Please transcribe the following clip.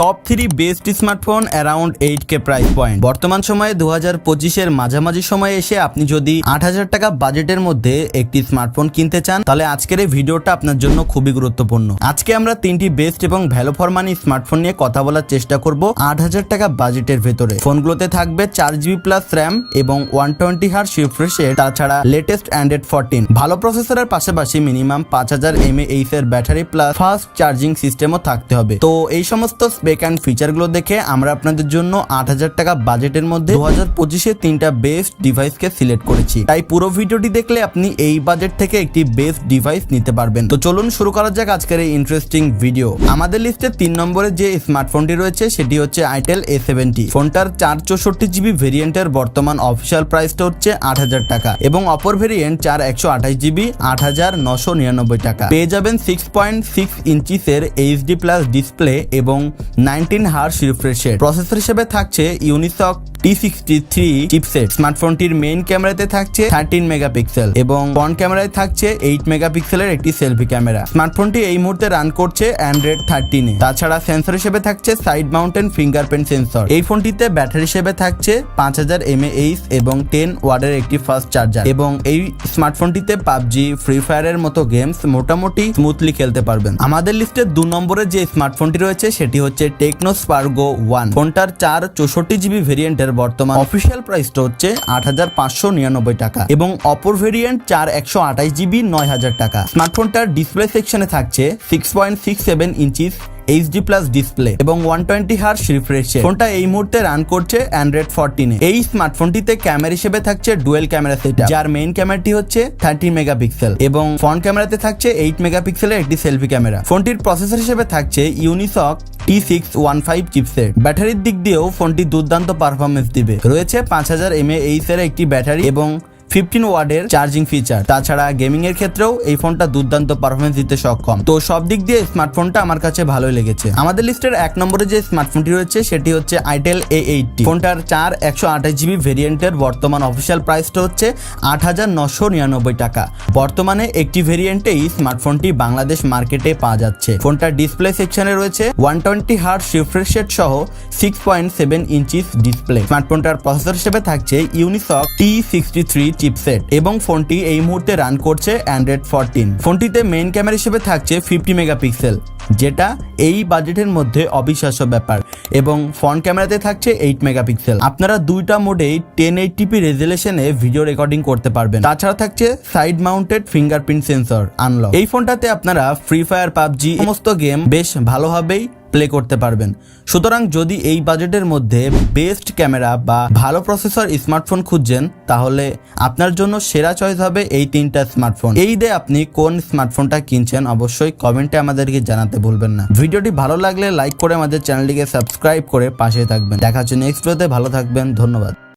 Top three best smartphone around eight K price point বর্তমান সময়ে দু হাজার পঁচিশের মাঝামাঝি সময়ে এসে আপনি যদি আট হাজার টাকা বাজেটের মধ্যে একটি স্মার্টফোন কিনতে চান, তাহলে আজকের এই ভিডিওটা আপনার জন্য খুবই গুরুত্বপূর্ণ। আজকে আমরা তিনটি বেস্ট এবং ভ্যালু ফর মানি স্মার্টফোন নিয়ে কথা বলার চেষ্টা করব আট হাজার টাকা বাজেটের ভেতরে। ফোনগুলোতে থাকবে চার জিবি প্লাস র্যাম এবং ওয়ান টোয়েন্টি হার রিফ্রেশের তাছাড়া লেটেস্ট অ্যান্ড্রয়েড ফোরটিন ভালো প্রসেসরের পাশাপাশি মিনিমাম পাঁচ হাজার এমএএইচ এর ব্যাটারি প্লাস ফাস্ট চার্জিং সিস্টেমও থাকতে হবে। তো এই সমস্ত স্পেক অ্যান্ড ফিচারগুলো দেখে আমরা আপনাদের জন্য আট হাজার টাকা বাজেটের মধ্যে দু হাজার পঁচিশে তিনটা বেস্ট ডিভাইসকে সিলেক্ট করেছি। তাই পুরো ভিডিওটি দেখলে আপনি এই বাজেট থেকে একটি বেস্ট ডিভাইস নিতে পারবেন। তো চলুন শুরু করা যাক আজকের এই ইন্টারেস্টিং ভিডিও আমাদের লিস্টে তিন নম্বরে যে স্মার্টফোনটি রয়েছে, সেটি হচ্ছে আইটেল এ সেভেন্টি ফোনটার চার চৌষট্টি জিবি ভেরিয়েন্টের বর্তমান অফিসিয়াল প্রাইসটা হচ্ছে আট হাজার টাকা এবং অপর ভেরিয়েন্ট চার একশো আঠাশ জিবি আট হাজার নশো নিরানব্বই টাকা। পেয়ে যাবেন সিক্স পয়েন্ট সিক্স ইঞ্চিসের এইচডি প্লাস ডিসপ্লে এবং নাইনটিন হার্স রিফ্রেশের প্রসেসর হিসেবে থাকছে Unisoc T sixty three chipset স্মার্টফোনটির main ক্যামেরাতে থাকছে থার্টিন মেগাপিক্সেল এবং ফ্রন্ট ক্যামেরায় থাকছে এইট মেগাপিক্সেলের একটি সেলফি ক্যামেরা স্মার্টফোনটি এই মুহূর্তে রান করছে অ্যান্ড্রয়েড থার্টিনে তাছাড়া সেন্সর হিসেবে থাকছে সাইড মাউন্টেন ফিঙ্গারপ্রিন্ট সেন্সর এই ফোনটিতে ব্যাটারি হিসেবে থাকছে পাঁচ হাজার এমএএইচ এবং টেন ওয়ার্ডের একটি ফাস্ট চার্জার এবং এই স্মার্টফোনটিতে পাবজি ফ্রি ফায়ারের মতো গেমস মোটামুটি স্মুথলি খেলতে পারবেন। আমাদের লিস্টে দু নম্বরে যে স্মার্টফোনটি রয়েছে, সেটি হচ্ছে টেকনো স্পার্গো ওয়ান ফোনটার চার চৌষট্টি জিবি ভেরিয়েন্টের বর্তমান অফিসিয়াল প্রাইসটা হচ্ছে আট হাজার পাঁচশো নিরানব্বই টাকা এবং অপর ভেরিয়েন্ট চার একশো জিবি নয় হাজার টাকা। স্মার্টফোনটার ডিসপ্লে সেকশনে থাকছে six point six seven inches HD plus display এবং ওয়ান টোয়েন্টি হার্স ফোনটা এই মুহূর্তে রান করছে অ্যান্ড্রয়েড ফোরটিনে এই স্মার্টফোনটিতে ক্যামেরা হিসেবে থাকছে ডুয়েল ক্যামেরা সেট যার মেইন ক্যামেরাটি হচ্ছে থার্টি মেগাপিক্সেল এবং ফ্রন্ট ক্যামেরাতে থাকছে এইট মেগাপিক্সেলের একটি সেলফি ক্যামেরা ফোনটির প্রসেসর হিসেবে থাকছে Unisoc T six one five chipset ব্যাটারির দিক দিয়েও ফোনটি দুর্দান্ত পারফরমেন্স দিবে। রয়েছে পাঁচ হাজার এম এর একটি ব্যাটারি এবং ফিফটিন ওয়ার্ডের চার্জিং ফিচার। তাছাড়া গেমিং এর ক্ষেত্রেও এই ফোনটা দুর্দান্ত পারফরমেন্স দিতে সক্ষম। তো সব দিক দিয়ে স্মার্টফোনটা আমার কাছে ভালোই লেগেছে। আমাদের লিস্টের এক নম্বরে যে স্মার্টফোনটি রয়েছে, সেটি হচ্ছে আইটেল এ এইটটি ফোনটার চার একশো আঠাশ জিবি ভেরিয়েন্টের বর্তমান অফিসিয়াল প্রাইসটা হচ্ছে আট হাজার নশো নিরানব্বই টাকা। বর্তমানে একটি ভেরিয়েন্টেই স্মার্টফোনটি বাংলাদেশ মার্কেটে পাওয়া যাচ্ছে। ফোনটার ডিসপ্লে সেকশনে রয়েছে one twenty hertz refresh rate সহ six point seven inches display স্মার্টফোনটার processor হিসেবে থাকছে Unisoc T sixty three chipset এবং ফোনটি এই মুহূর্তে রান করছে অ্যান্ড্রয়েড ফোরটিন ফোনটিতে মেইন ক্যামেরা হিসেবে থাকছে ফিফটি মেগাপিক্সেল যেটা এই বাজেটের মধ্যে অবিশ্বাস্য ব্যাপার এবং ফ্রন্ট ক্যামেরাতে থাকছে এইট মেগাপিক্সেল আপনারা দুইটা মোডেই টেন এইটটিপি রেজুলেশনে ভিডিও রেকর্ডিং করতে পারবেন। তাছাড়া থাকছে side mounted fingerprint sensor unlock এই ফোনটাতে আপনারা ফ্রি ফায়ার পাবজি, সমস্ত গেম বেশ ভালোভাবেই প্লে করতে পারবেন। সুতরাং যদি এই বাজেটের মধ্যে বেস্ট ক্যামেরা বা ভালো প্রসেসর স্মার্টফোন খুঁজছেন, তাহলে আপনার জন্য সেরা চয়েস হবে এই তিনটা স্মার্টফোন এই দিয়ে আপনি কোন স্মার্টফোনটা কিনছেন, অবশ্যই কমেন্টে আমাদেরকে জানাতে ভুলবেন না। ভিডিওটি ভালো লাগলে লাইক করে আমাদের চ্যানেলটিকে সাবস্ক্রাইব করে পাশে থাকবেন। দেখা হচ্ছে নেক্সট ভিডিওতে ভালো থাকবেন, ধন্যবাদ।